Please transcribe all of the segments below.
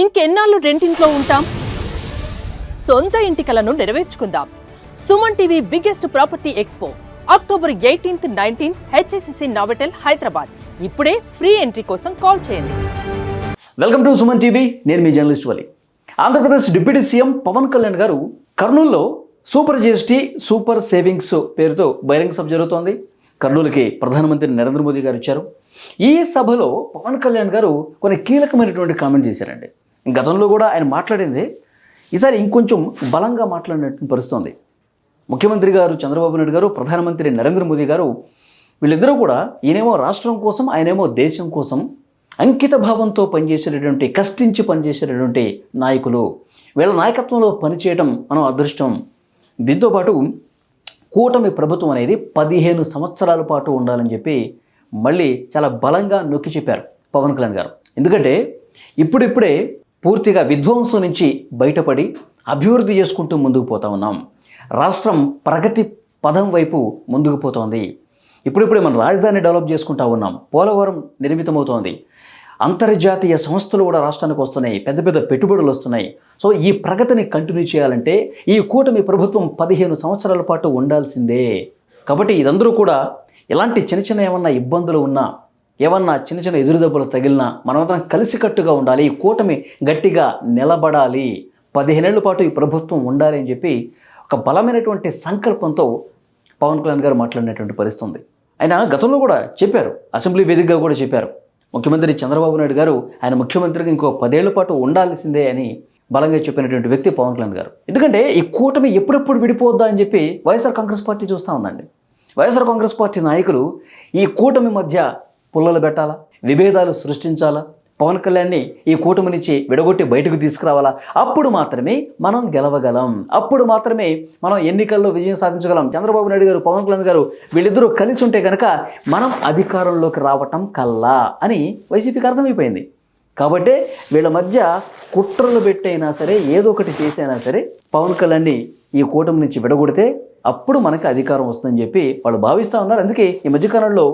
ఇంకెన్నాళ్ళు రెంటింట్లో ఉంటాం? సొంత ఇంటి కలను నెరవేర్చుకుందాం. Suman TV biggest property expo October eighteenth nineteenth HSCC Novotel Hyderabad. ఇప్పుడే ఫ్రీ ఎంట్రీ కోసం కాల్ చేయండి. వెల్కమ్ టు సుమన్ టీవీ నేను మీ journalist Vali. Andhra Pradesh deputy CM Pawan Kalyan garu కర్నూలులో సూపర్ జిఎస్టీ సూపర్ సేవింగ్స్ పేరుతో బహిరంగ సభ జరుగుతోంది. కర్నూలుకి ప్రధానమంత్రి నరేంద్ర మోదీ గారు ఇచ్చారు ఈ సభలో పవన్ కళ్యాణ్ గారు కొన్ని కీలకమైనటువంటి కామెంట్ చేశారండి. గతంలో కూడా ఆయన మాట్లాడింది. ఈసారి ఇంకొంచెం బలంగా మాట్లాడినట్టు పరుస్తోంది ముఖ్యమంత్రి గారు చంద్రబాబు నాయుడు గారు ప్రధానమంత్రి నరేంద్ర మోదీ గారు వీళ్ళిద్దరూ కూడా ఈయనేమో రాష్ట్రం కోసం ఆయనేమో దేశం కోసం అంకిత భావంతో పనిచేసేటటువంటి కష్టించి పనిచేసేటటువంటి నాయకులు. వీళ్ళ నాయకత్వంలో పనిచేయడం మనం అదృష్టం. దీంతోపాటు కూటమి ప్రభుత్వం అనేది పదిహేను సంవత్సరాల పాటు ఉండాలని చెప్పి మళ్ళీ చాలా బలంగా నొక్కి చెప్పారు పవన్ కళ్యాణ్ గారు. ఎందుకంటే ఇప్పుడిప్పుడే పూర్తిగా విధ్వంసం నుంచి బయటపడి అభివృద్ధి చేసుకుంటూ ముందుకు పోతా ఉన్నాం. రాష్ట్రం ప్రగతి పదం వైపు ముందుకు పోతోంది. ఇప్పుడిప్పుడే మనం రాజధాని డెవలప్ చేసుకుంటా ఉన్నాం. పోలవరం నిర్మితమవుతోంది. అంతర్జాతీయ సంస్థలు కూడా రాష్ట్రానికి వస్తున్నాయి. పెద్ద పెద్ద పెట్టుబడులు వస్తున్నాయి. సో ఈ ప్రగతిని కంటిన్యూ చేయాలంటే ఈ కూటమి ప్రభుత్వం పదిహేను సంవత్సరాల పాటు ఉండాల్సిందే. కాబట్టి ఇదందరూ కూడా ఎలాంటి చిన్న చిన్న ఏమన్నా ఇబ్బందులు ఉన్నా ఏమన్నా చిన్న చిన్న ఎదురుదెబ్బలు తగిలినా మనమందరం కలిసికట్టుగా ఉండాలి ఈ కూటమి గట్టిగా నిలబడాలి. పదిహేనేళ్ళ పాటు ఈ ప్రభుత్వం ఉండాలి అని చెప్పి ఒక బలమైనటువంటి సంకల్పంతో పవన్ కళ్యాణ్ గారు మాట్లాడినటువంటి పరిస్థితి ఉంది ఆయన గతంలో కూడా చెప్పారు అసెంబ్లీ వేదికగా కూడా చెప్పారు. ముఖ్యమంత్రి చంద్రబాబు నాయుడు గారు ఆయన ముఖ్యమంత్రికి ఇంకో పదేళ్ళ పాటు ఉండాల్సిందే అని బలంగా చెప్పినటువంటి వ్యక్తి పవన్ కళ్యాణ్ గారు. ఎందుకంటే ఈ కూటమి ఎప్పుడెప్పుడు విడిపోద్దా అని చెప్పి వైఎస్ఆర్ కాంగ్రెస్ పార్టీ చూస్తూ ఉందండి. వైఎస్ఆర్ కాంగ్రెస్ పార్టీ నాయకులు ఈ కూటమి మధ్య పుల్లలు పెట్టాలా? విభేదాలు సృష్టించాలా? పవన్ కళ్యాణ్ని ఈ కూటమి నుంచి విడగొట్టి బయటకు తీసుకురావాలా? అప్పుడు మాత్రమే మనం గెలవగలం. అప్పుడు మాత్రమే మనం ఎన్నికల్లో విజయం సాధించగలం. చంద్రబాబు నాయుడు గారు పవన్ కళ్యాణ్ గారు వీళ్ళిద్దరూ కలిసి ఉంటే కనుక మనం అధికారంలోకి రావటం కల్లా అని వైసీపీకి అర్థమైపోయింది. కాబట్టి వీళ్ళ మధ్య కుట్రలు పెట్టైనా సరే ఏదో ఒకటి చేసైనా సరే పవన్ కళ్యాణ్ని ఈ కూటమి నుంచి విడగొడితే అప్పుడు మనకి అధికారం వస్తుందని చెప్పి వాళ్ళు భావిస్తూ ఉన్నారు. అందుకే ఈ మధ్యకాలంలో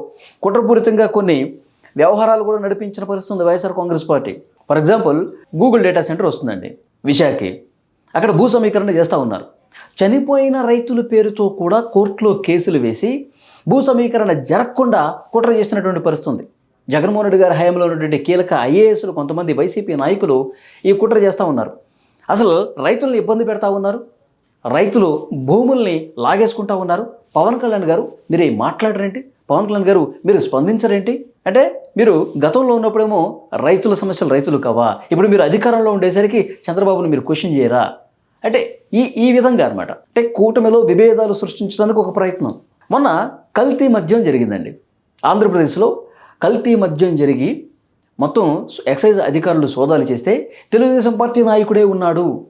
కుట్రపూరితంగా కొన్ని వ్యవహారాలు కూడా నడిపించిన పరిస్థితి ఉంది YSR Congress party. For example Google data centre వస్తుందండి విశాఖకి. అక్కడ భూ సమీకరణ చేస్తూ ఉన్నారు. చనిపోయిన రైతుల పేరుతో కూడా కోర్టులో కేసులు వేసి భూ సమీకరణ జరగకుండా కుట్ర చేసినటువంటి పరిస్థితి ఉంది. జగన్మోహన్ రెడ్డి గారి హయాంలో ఉన్నటువంటి కీలక ఐఏఎస్లు కొంతమంది వైసీపీ నాయకులు ఈ కుట్ర చేస్తూ ఉన్నారు. అసలు రైతుల్ని ఇబ్బంది పెడతా ఉన్నారు? రైతులు భూముల్ని లాగేసుకుంటా ఉన్నారు. పవన్ కళ్యాణ్ గారు మీరు మాట్లాడరేంటి? పవన్ కళ్యాణ్ గారు మీరు స్పందించరేంటి? అంటే మీరు గతంలో ఉన్నప్పుడేమో రైతుల సమస్యలు రైతులు కావా? ఇప్పుడు మీరు అధికారంలో ఉండేసరికి చంద్రబాబును మీరు క్వశ్చన్ చేయరా? అంటే ఈ ఈ విధంగా అనమాట అంటే కూటమిలో విభేదాలు సృష్టించడానికి ఒక ప్రయత్నం. మొన్న కల్తీ మద్యం జరిగిందండి. ఆంధ్రప్రదేశ్లో కల్తీ మద్యం జరిగి మొత్తం ఎక్సైజ్ అధికారులు సోదాలు చేస్తే తెలుగుదేశం పార్టీ నాయకుడే ఉన్నాడు.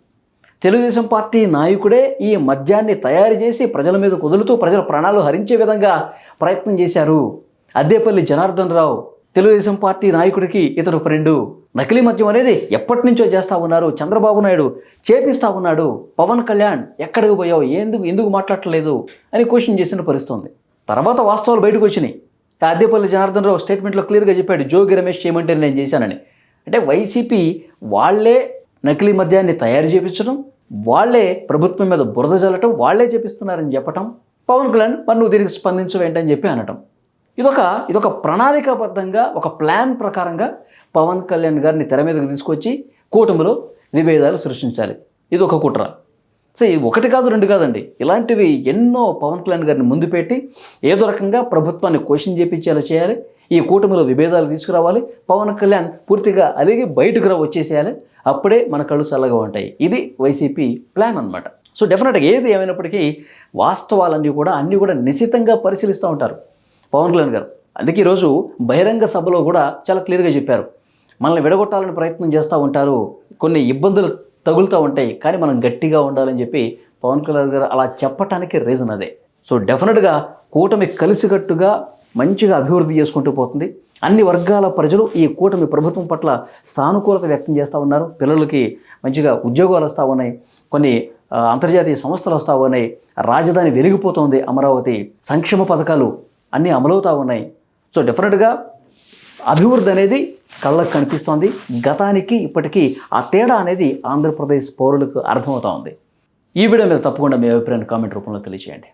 తెలుగుదేశం పార్టీ నాయకుడే ఈ మద్యాన్ని తయారు చేసి ప్రజల మీద కుదులుతూ ప్రజల ప్రాణాలు హరించే విధంగా ప్రయత్నం చేశారు. అద్దేపల్లి జనార్దన్ రావు తెలుగుదేశం పార్టీ నాయకుడికి ఇతడు ఫ్రెండు. నకిలీ మద్యం అనేది ఎప్పటి నుంచో చేస్తూ ఉన్నారు చంద్రబాబు నాయుడు చేపిస్తూ ఉన్నాడు. పవన్ కళ్యాణ్ ఎక్కడికి పోయావు ఎందుకు ఎందుకు మాట్లాడలేదు అని క్వశ్చన్ చేసిన పరిస్థితుంది. తర్వాత వాస్తవాలు బయటకు వచ్చినాయి. అద్దేపల్లి జనార్దన్ రావు స్టేట్మెంట్లో క్లియర్గా చెప్పాడు జోగి రమేష్ చేయమంటే నేను చేశానని. అంటే వైసీపీ వాళ్ళే నకిలీ మద్యాన్ని తయారు చేపించడం వాళ్ళే ప్రభుత్వం మీద బురద జల్లటం వాళ్ళే చేపిస్తున్నారని చెప్పటం పవన్ కళ్యాణ్ మరి నువ్వు దీనికి స్పందించవేంటని చెప్పి అనటం. ఇదొక ఇదొక ప్రణాళికాబద్ధంగా ఒక ప్లాన్ ప్రకారంగా పవన్ కళ్యాణ్ గారిని తెర మీదకి తీసుకొచ్చి కూటమిలో విభేదాలు సృష్టించాలి. ఇది ఒక కుట్ర. సో ఇది ఒకటి కాదు రెండు కాదండి. ఇలాంటివి ఎన్నో పవన్ కళ్యాణ్ గారిని ముందు పెట్టి ఏదో రకంగా ప్రభుత్వాన్ని క్వశ్చన్ చేపించేలా చేయాలి. ఈ కూటమిలో విభేదాలు తీసుకురావాలి. పవన్ కళ్యాణ్ పూర్తిగా అలిగి బయటకు రా వచ్చేసేయాలి. అప్పుడే మన కళ్ళు చల్లగా ఉంటాయి. ఇది వైసీపీ ప్లాన్ అనమాట సో డెఫినెట్గా ఏది ఏమైనప్పటికీ వాస్తవాలన్నీ కూడా అన్నీ కూడా నిశితంగా పరిశీలిస్తూ ఉంటారు. పవన్ కళ్యాణ్ గారు అందుకే ఈరోజు బహిరంగ సభలో కూడా చాలా క్లియర్గా చెప్పారు. మనల్ని విడగొట్టాలని ప్రయత్నం చేస్తూ ఉంటారు. కొన్ని ఇబ్బందులు తగులుతూ ఉంటాయి. కానీ మనం గట్టిగా ఉండాలని చెప్పి పవన్ కళ్యాణ్ గారు అలా చెప్పటానికి రీజన్ అదే. సో డెఫినెట్గా కూటమి కలిసికట్టుగా మంచిగా అభివృద్ధి చేసుకుంటూ పోతుంది. అన్ని వర్గాల ప్రజలు ఈ కూటమి ప్రభుత్వం పట్ల సానుకూలత వ్యక్తం చేస్తూ ఉన్నారు. పిల్లలకి మంచిగా ఉద్యోగాలు వస్తూ ఉన్నాయి. కొన్ని అంతర్జాతీయ సంస్థలు వస్తూ ఉన్నాయి. రాజధాని వెలిగిపోతోంది అమరావతి. సంక్షేమ పథకాలు అన్నీ అమలవుతూ ఉన్నాయి. సో డెఫినెట్గా అభివృద్ధి అనేది కళ్ళకు కనిపిస్తోంది. గతానికి ఇప్పటికీ ఆ తేడా అనేది ఆంధ్రప్రదేశ్ పౌరులకు అర్థమవుతూ ఉంది. ఈ వీడియో మీద తప్పకుండా మీ అభిప్రాయాన్ని కామెంట్ రూపంలో తెలియజేయండి